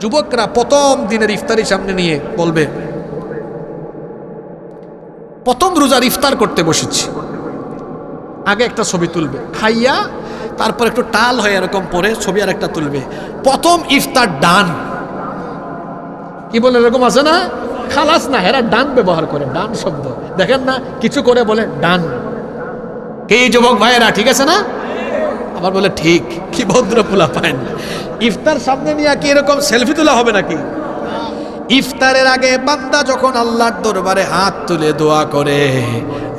যুবকরা প্রথম দিনের ইফতারি সামনে নিয়ে বলবে, প্রথম রোজার ইফতার করতে বসেছি। আগে একটা ছবি তুলবে, খাইয়া তারপর একটু টাল হয়ে এরকম পরে ছবি আর একটা তুলবে। প্রথম ইফতার ডান। কি বলে, এরকম আছে না? খালাস না হেরা ডান ব্যবহার করে, ডান শব্দ। দেখেন না, কিছু করে বলে, ডান। কে যুবক ভাইয়েরা, ঠিক আছে না? আবার বলে, ঠিক, কি ভদ্র পোলা পায় না ইফতার সামনে নিয়ে কি এরকম সেলফি তোলা হবে নাকি? ইফতারের আগে বান্দা যখন আল্লাহর দরবারে হাত তুলে দোয়া করে,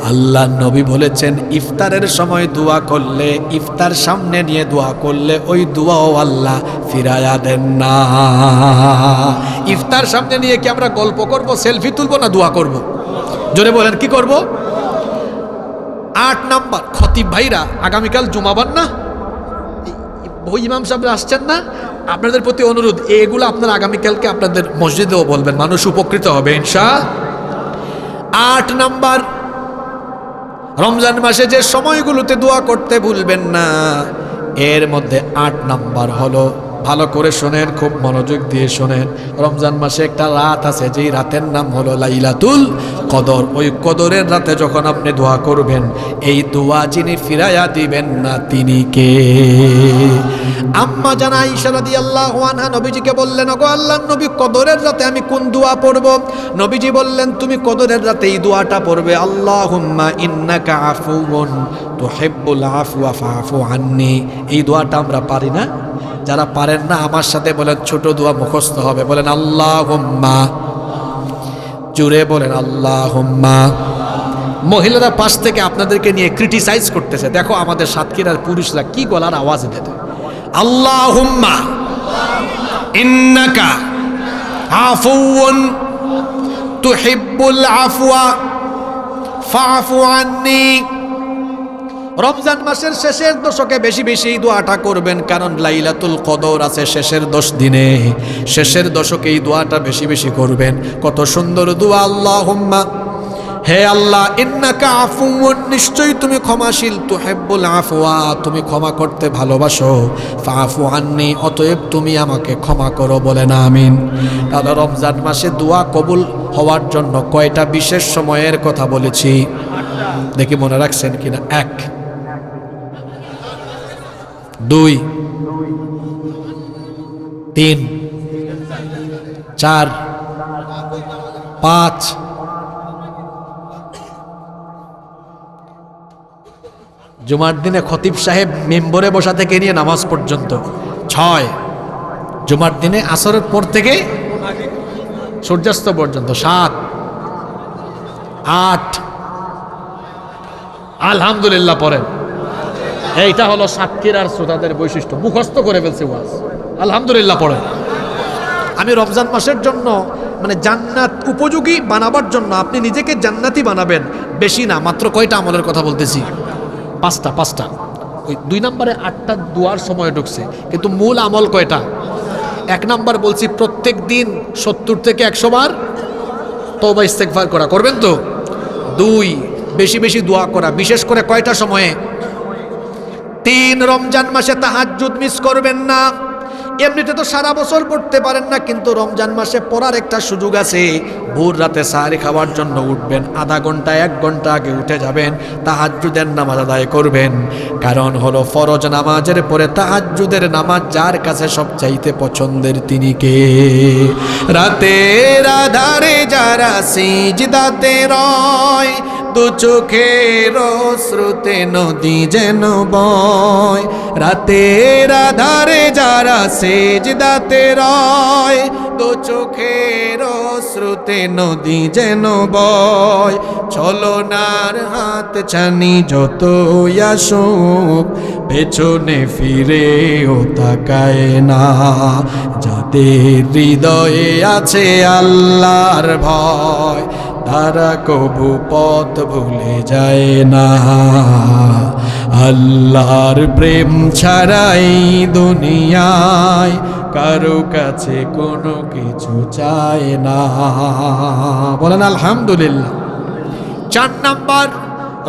আল্লাহ নবী বলেছেন, ইফতারের সময় দোয়া করলে, ইফতার সামনে নিয়ে দোয়া করলে ওই দোয়াও আল্লাহ ফিরায়া দেন না। ইফতার সামনে নিয়ে কি আমরা গল্প করব সেলফি তুলব না দোয়া করব? জোরে বলেন, কি করব? আট নাম্বার, খতিব ভাইরা, আগামীকাল জুমাবার না? ওই ইমাম সাহেব আসছেন না, আপনাদের প্রতি অনুরোধ, এগুলো আপনারা আগামীকালকে আপনাদের মসজিদেও বলবেন, মানুষ উপকৃত হবে ইনশা আট নাম্বার, রমজান মাসে যে সময়গুলোতে দোয়া করতে ভুলবেন না, এর মধ্যে আট নাম্বার হলো ভালো করে শোনেন, খুব মনোযোগ দিয়ে শোনেন। রমজান মাসে একটা রাত আছে, যেই রাতের নাম হলো লাইলাতুল কদর। ওই কদরের রাতে যখন আপনি দোয়া করবেন, এই দোয়া যিনি ফিরাইয়া দিবেন না তিনি কে? আম্মা জানা ইশারাদি আল্লাহ নবীজিকে বললেন, ওগো আল্লাহ, নবী, কদরের রাতে আমি কোন দোয়া পড়ব? নবীজি বললেন, তুমি কদরের রাতে এই দোয়াটা পড়বে, আল্লাহুম্মা ইন্নাকা তুহিব্বুল আন্নি। এই দোয়াটা আমরা পারি না। যারা পারেন না, আমার সাথে বলেন, ছোট দোয়া মুখস্থ হবে। বলেন, আল্লাহুম্মা। জুড়ে বলেন আল্লাহ আল্লাহুম্মা। মহিলারা পাশ থেকে আপনাদেরকে নিয়ে ক্রিটিসাইজ করতেছে। দেখো আমাদের সাতক্ষীরার পুরুষরা কি গলার আওয়াজ দেবে আল্লাহুম্মা। ইন্নাকা। আফুউন। তুহিব্বুল আফওয়া। ফাফু আন্নি। রমজান মাসের শেষের দশকে বেশি বেশি দোয়াটা করবেন, কারণ লাইলাতুল কদর আছে শেষের দশ দিনে। শেষের দশকে এই দোয়াটা বেশি বেশি করবেন। কত সুন্দর দোয়া, আল্লাহুম্মা। হে আল্লাহ, ইন্নাকা আফুউন, নিশ্চয়ই তুমি ক্ষমাশীল, তুহিব্বুল আফওয়া, তুমি ক্ষমা করতে ভালোবাসো। ফাফু আন্নি, অতএব তুমি আমাকে ক্ষমা করো বলে না, আমিন। তাহলে রমজান মাসে দোয়া কবুল হওয়ার জন্য কয়টা বিশেষ সময়ের কথা বলেছি? দেখি মনে রাখছেন কিনা? এক। দুই, তিন, চার, পাঁচ। জুমার দিনে খতিব সাহেব মেম্বরে বসা থেকে নিয়ে নামাজ পর্যন্ত। ছয়, জুমার দিনে আসরের পর থেকে সূর্যাস্ত পর্যন্ত। সাত, আট। আলহামদুলিল্লাহ পড়েন। এইটা হলো সাক্ষীর আর শ্রোতাদের বৈশিষ্ট্য। মুখস্থ করে ফেলছে ওয়াজ। আলহামদুলিল্লাহ পড়েন আমি রমজান মাসের জন্য মানে জান্নাত উপযোগী বানাবার জন্য আপনি নিজেকে জান্নাতি বানাবেন। বেশি না মাত্র কয়টা আমলের কথা বলতেছি? পাঁচটা পাঁচটা। ওই দুই নম্বরে আটটা দুয়ার সময় ঢুকছে। কিন্তু মূল আমল কয়টা? এক নাম্বার বলছি প্রত্যেক দিন সত্তর থেকে একশো বার তবা ইস্তেকভার করা। করবেন তো? দুই বেশি বেশি দোয়া করা। বিশেষ করে কয়টা সময়ে? তিন রমজান মাসে তাহাজ্জুদ মিস করবেন না। এমনিতে তো সারা বছর পড়তে পারেন না, কিন্তু রমজান মাসে পড়ার একটা সুযোগ আছে। ভোর রাতে সাহারি খাওয়ার জন্য উঠবেন, আধা ঘণ্টা, এক ঘণ্টা আগে উঠে যাবেন, তাহাজ্জুদের নামাজ আদায় করবেন। কারণ হলো ফরজ নামাজের পরে তাহাজ্জুদের নামাজ যার কাছে সবচাইতে পছন্দের তিনি কে? রাতের আধারে যারা সিজদাতে রয় দু চোখের শ্রুতে নদী যেন বয়। রাতের আধারে যারা সেজদাতে রয়, দু চোখের শ্রুতে নদী যেন বয়। ছলনার হাত ছানি যত আসুক, পেছনে ফিরে ও তাকায় না। যাদের হৃদয়ে আছে আল্লাহর ভয় তারা কবু পথ ভুলে যায় না। আল্লাহর প্রেম ছাড়াই দুনিয়ায় কারও কাছে কোনো কিছু চায় না। বলেন, আলহামদুলিল্লাহ। চার নাম্বার,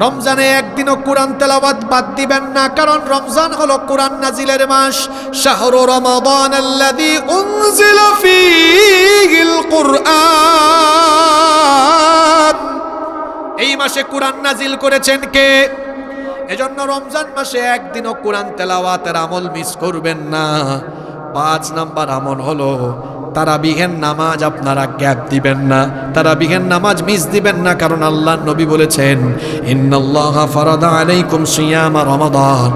রমজানে একদিনও কোরআন তেলাওয়াত বাদ দিবেন না, কারণ রমজান হলো কোরআন নাজিলের মাস। শাহরু রমাদান আল্লাযী উনজিলা ফীহিল কুরআন। এই মাসে কোরআন নাজিল করেছেন কে? এজন্য রমজান মাসে একদিনও কোরআন তেলাওয়াতের আমল মিস করবেন না। পাঁচ নাম্বার আমল হলো তারা বিহেন নামাজ আপনারা গ্যাপ দিবেন না তারা বিহেন নামাজ মিস দিবেন না, কারণ আল্লাহ নবী বলেছেন সিয়ামা রমাদান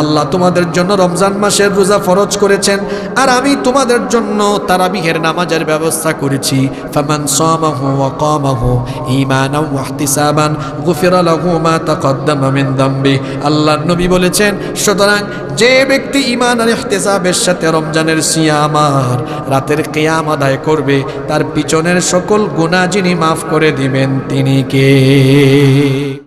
আল্লাহ তোমাদের জন্য রমজান মাসের রোজা ফরজ করেছেন, আর আমি তোমাদের জন্য তারাবিহের নামাজের ব্যবস্থা করেছি। ফামান সামাহু ওয়া কামাহু ঈমানাও ওয়া ইহতিসাবান, গুফিরা লাহু মা তাকদ্দামা দামবি আল্লাহর নবী বলেছেন, সুতরাং যে ব্যক্তি ঈমান আর ইহতিসাবের সাথে রমজানের সিয়ামার রাতের কেয়াম আদায় করবে, তার পিছনের সকল গুণা যিনি মাফ করে দিবেন তিনি কে?